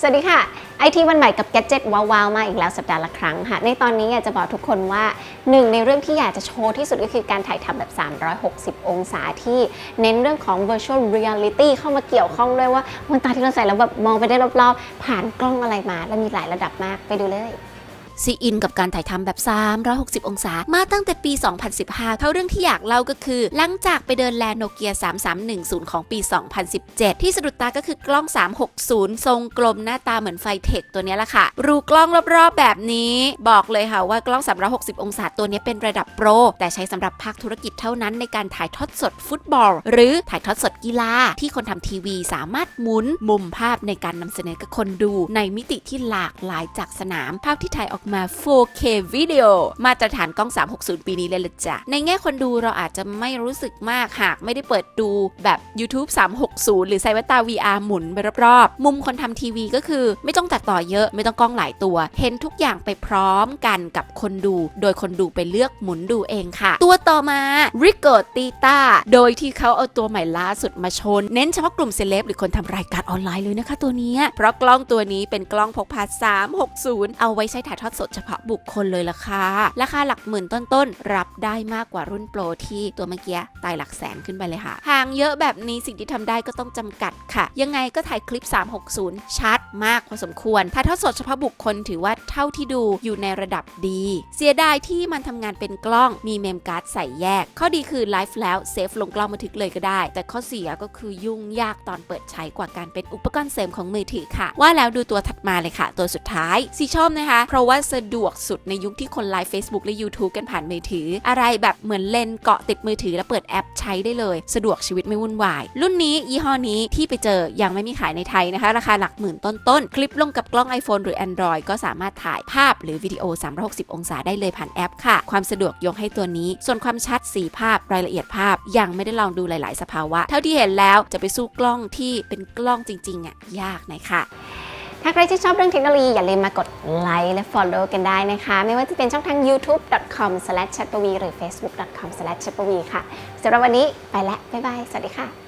สวัสดีค่ะไอทีวันใหม่กับแกจิตว้าวๆมาอีกแล้วสัปดาห์ละครั้งค่ะ ในตอนนี้อยากจะบอกทุกคนว่าหนึ่งในเรื่องที่อยากจะโชว์ที่สุดก็คือการถ่ายทำแบบ 360 องศาที่เน้นเรื่องของ virtual reality เข้ามาเกี่ยวข้องด้วยว่ามันตาที่เราใส่แล้วแบบมองไปได้รอบๆ ผ่านกล้องอะไรมา และมีหลายระดับมากไปดูเลย ซีอินกับการถ่ายทำแบบ 360 องศา มาตั้งแต่ปี 2015เท่าเรื่องที่อยากเล่าก็คือ หลังจากไปเดินแลโนเกีย 3310 ของปี 2017 ที่สะดุดตาก็คือกล้อง 360 ทรงกลมหน้าตาเหมือนไฟเทคตัวนี้แหละค่ะ รูกล้องรอบๆแบบนี้ บอกเลยค่ะว่ากล้อง 360 องศาตัวนี้เป็นระดับโปร แต่ใช้สำหรับภาคธุรกิจเท่านั้นในการถ่ายทอดสดฟุตบอล หรือถ่ายทอดสดกีฬาที่คนทำทีวีสามารถหมุนมุมภาพในการนำเสนอกับคนดู ในมิติที่หลากหลายจากสนามภาพที่ถ่ายออกมา 4K วิดีโอมาตรฐานกล้อง 360 ปีนี้เลยละจ้ะ ในแง่คนดูเราอาจจะไม่รู้สึกมากหากไม่ได้เปิดดูแบบ YouTube 360 หรือใส่แว่นตา VR หมุนไปรอบๆ มุมคนทำทีวีก็คือไม่ต้องตัดต่อเยอะไม่ต้องกล้องหลายตัว เห็นทุกอย่างไปพร้อมกันกับคนดู โดยคนดูไปเลือกหมุนดูเองค่ะ ตัวต่อมา r i g o t i t a โดยที่เขาเอาตัวใหม่ล่าสุดมาชน เน้นเฉพาะกลุ่มเซเลบหรือคนทำรายการออนไลน์เลยนะคะตัวนี้ เพราะกล้องตัวนี้เป็นกล้องพกพา 360 เอาไว้ใช้ถ่ายทอดสดเฉพาะบุคคลเลยล่ะค่ะ ราคาหลักหมื่นต้นๆ รับได้มากกว่ารุ่นโปรที่ตัวเมื่อกี้ไต่หลักแสนขึ้นไปเลยค่ะห่างเยอะแบบนี้สิ่งที่ทำได้ก็ต้องจำกัดค่ะ ยังไงก็ถ่ายคลิป 360 ชัดมากพอสมควร ถ่ายทอดสดเฉพาะบุคคลถือว่าเท่าที่ดูอยู่ในระดับดี เสียดายที่มันทำงานเป็นกล้องมีเมมการ์ดใส่แยก ข้อดีคือไลฟ์แล้วเซฟลงกล้องบันทึกเลยก็ได้ แต่ข้อเสียก็คือยุ่งยากตอนเปิดใช้กว่าการเป็นอุปกรณ์เสริมของมือถือค่ะ ว่าแล้วดูตัวถัดมาเลยค่ะ ตัวสุดท้ายสีชอบนะคะ เพราะว่าสะดวกสุดในยุคที่คนไลฟ์ Facebook และ YouTube กันผ่านมือถือ อะไรแบบเหมือนเลนเกาะติดมือถือแล้วเปิดแอปใช้ได้เลย สะดวกชีวิตไม่วุ่นวาย รุ่นนี้ยี่ห้อนี้ที่ไปเจอยังไม่มีขายในไทยนะคะ ราคาหลักหมื่นต้นๆ คลิปลงกับกล้อง iPhone หรือ Android ก็สามารถถ่ายภาพหรือวิดีโอ 360 องศาได้เลยผ่านแอปค่ะ ความสะดวกยกให้ตัวนี้ ส่วนความชัดสีภาพรายละเอียดภาพ ยังไม่ได้ลองดูหลาย ๆ สภาวะ เท่าที่เห็นแล้วจะไปสู้กล้องที่เป็นกล้องจริงๆอะยากหน่อยค่ะ ถ้าใครที่ชอบเรื่องเทคโนโลยีอย่าลืมมากดไลค์และ Follow กันได้นะคะ ไม่ว่าจะเป็นช่องทาง youtube.com/chatpv หรือ facebook.com/chatpv ค่ะสำหรับวันนี้ไปแล้วบ๊ายบาย สวัสดีค่ะ